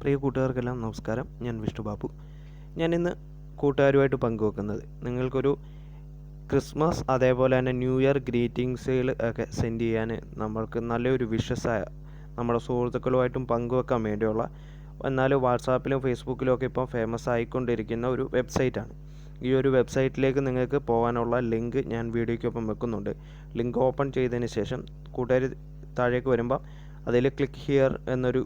പ്രിയ കൂട്ടുകാർക്കെല്ലാം നമസ്കാരം. ഞാൻ വിഷ്ണു ബാബു ഞാൻ ഇന്ന് കൂട്ടുകാരുമായിട്ട് പങ്കുവെക്കുന്നത് നിങ്ങൾക്കൊരു ക്രിസ്മസ് അതേപോലെ തന്നെ ന്യൂ ഇയർ ഗ്രീറ്റിങ്സുകൾ ഒക്കെ സെൻഡ് ചെയ്യാൻ നമ്മൾക്ക് നല്ലൊരു വിഷസായ നമ്മുടെ സുഹൃത്തുക്കളുമായിട്ടും പങ്കുവെക്കാൻ വേണ്ടിയുള്ള എന്നാൽ വാട്സാപ്പിലും ഫേസ്ബുക്കിലും ഒക്കെ ഇപ്പം ഫേമസ് ആയിക്കൊണ്ടിരിക്കുന്ന ഒരു വെബ്സൈറ്റാണ്. ഈ ഒരു വെബ്സൈറ്റിലേക്ക് നിങ്ങൾക്ക് പോകാനുള്ള ലിങ്ക് ഞാൻ വീഡിയോയ്ക്കൊപ്പം വെക്കുന്നുണ്ട്. ലിങ്ക് ഓപ്പൺ ചെയ്തതിന് ശേഷം കൂട്ടുകാർ താഴേക്ക് വരുമ്പോൾ അതിൽ ക്ലിക്ക് ഹിയർ എന്നൊരു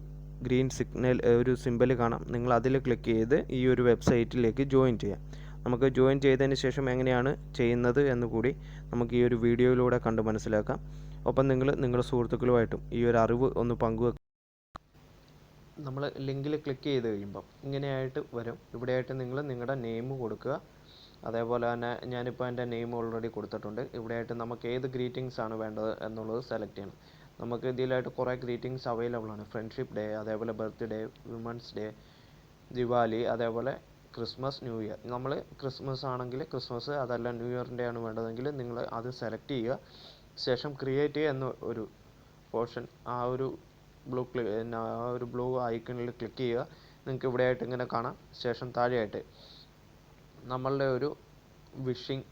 ഗ്രീൻ സിഗ്നൽ ഒരു സിമ്പൽ കാണാം. നിങ്ങൾ അതിൽ ക്ലിക്ക് ചെയ്ത് ഈ ഒരു വെബ്സൈറ്റിലേക്ക് ജോയിൻ ചെയ്യാം. നമുക്ക് ജോയിൻ ചെയ്തതിന് ശേഷം എങ്ങനെയാണ് ചെയ്യുന്നത് എന്ന് കൂടി നമുക്ക് ഈ ഒരു വീഡിയോയിലൂടെ കണ്ട് മനസ്സിലാക്കാം. ഒപ്പം നിങ്ങൾ നിങ്ങളുടെ സുഹൃത്തുക്കളുമായിട്ടും ഈ ഒരു അറിവ് ഒന്ന് പങ്കുവെക്കുക നമ്മൾ ലിങ്കിൽ ക്ലിക്ക് ചെയ്ത് കഴിയുമ്പം ഇങ്ങനെയായിട്ട് വരും. ഇവിടെയായിട്ട് നിങ്ങൾ നിങ്ങളുടെ നെയിം കൊടുക്കുക. അതേപോലെ തന്നെ ഞാനിപ്പോൾ എന്റെ നെയിം ഓൾറെഡി കൊടുത്തിട്ടുണ്ട്. ഇവിടെയായിട്ട് നമുക്ക് ഏത് ഗ്രീറ്റിംഗ്സ് ആണ് വേണ്ടത് എന്നുള്ളത് സെലക്ട് ചെയ്യണം. നമുക്ക് ഇതിലായിട്ട് കുറേ ഗ്രീറ്റിംഗ്സ് അവൈലബിൾ ആണ്. ഫ്രണ്ട്ഷിപ്പ് ഡേ അതേപോലെ ബർത്ത്ഡേ വിമൻസ് ഡേ ദിവാലി അതേപോലെ ക്രിസ്മസ് ന്യൂ ഇയർ നമ്മൾ ക്രിസ്മസ് ആണെങ്കിൽ ക്രിസ്മസ് അതല്ല ന്യൂ ഇയറിന്റെ ആണ് വേണ്ടതെങ്കിൽ നിങ്ങൾ അത് സെലക്ട് ചെയ്യുക. ശേഷം ക്രിയേറ്റ് എന്ന ഒരു പോർഷൻ ആ ഒരു ബ്ലൂ ക്ലി ആ ഒരു ബ്ലൂ ഐക്കണിൽ ക്ലിക്ക് ചെയ്യുക. നിങ്ങൾക്ക് ഇവിടെ ആയിട്ട് ഇങ്ങനെ കാണാം. ശേഷം താഴെയായിട്ട് നമ്മളുടെ ഒരു വിഷിംഗ്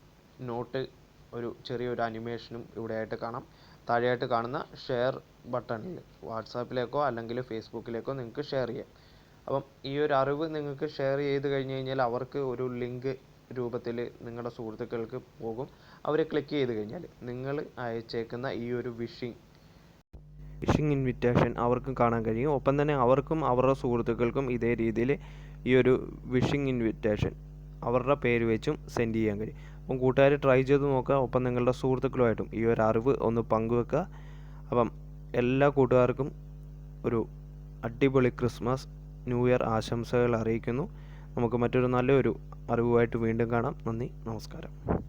നോട്ട് ഒരു ചെറിയൊരു അനിമേഷനും ഇവിടെ ആയിട്ട് കാണാം. താഴെയായിട്ട് കാണുന്ന ഷെയർ ബട്ടണിൽ വാട്സാപ്പിലേക്കോ അല്ലെങ്കിൽ ഫേസ്ബുക്കിലേക്കോ നിങ്ങൾക്ക് ഷെയർ ചെയ്യാം. അപ്പം ഈ ഒരു അറിവ് നിങ്ങൾക്ക് ഷെയർ ചെയ്ത് കഴിഞ്ഞ് കഴിഞ്ഞാൽ അവർക്ക് ഒരു ലിങ്ക് രൂപത്തിൽ നിങ്ങളുടെ സുഹൃത്തുക്കൾക്ക് പോകും. അവർ ക്ലിക്ക് ചെയ്ത് കഴിഞ്ഞാൽ നിങ്ങൾ അയച്ചേക്കുന്ന ഈ ഒരു വിഷിംഗ് വിഷിംഗ് ഇൻവിറ്റേഷൻ അവർക്കും കാണാൻ കഴിയും. ഒപ്പം തന്നെ അവർക്കും അവരുടെ സുഹൃത്തുക്കൾക്കും ഇതേ രീതിയിൽ ഈ ഒരു വിഷിംഗ് ഇൻവിറ്റേഷൻ അവരുടെ പേര് വെച്ചും സെൻഡ് ചെയ്യാൻ കഴിയും. അപ്പം കൂട്ടുകാർ ട്രൈ ചെയ്ത് നോക്കുക. ഒപ്പം നിങ്ങളുടെ സുഹൃത്തുക്കളുമായിട്ടും ഈ ഒരു അറിവ് ഒന്ന് പങ്കുവെക്കുക. അപ്പം എല്ലാ കൂട്ടുകാർക്കും ഒരു അടിപൊളി ക്രിസ്മസ് ന്യൂ ഇയർ ആശംസകൾ അറിയിക്കുന്നു. നമുക്ക് മറ്റൊരു നല്ലൊരു അറിവുമായിട്ട് വീണ്ടും കാണാം. നന്ദി നമസ്കാരം.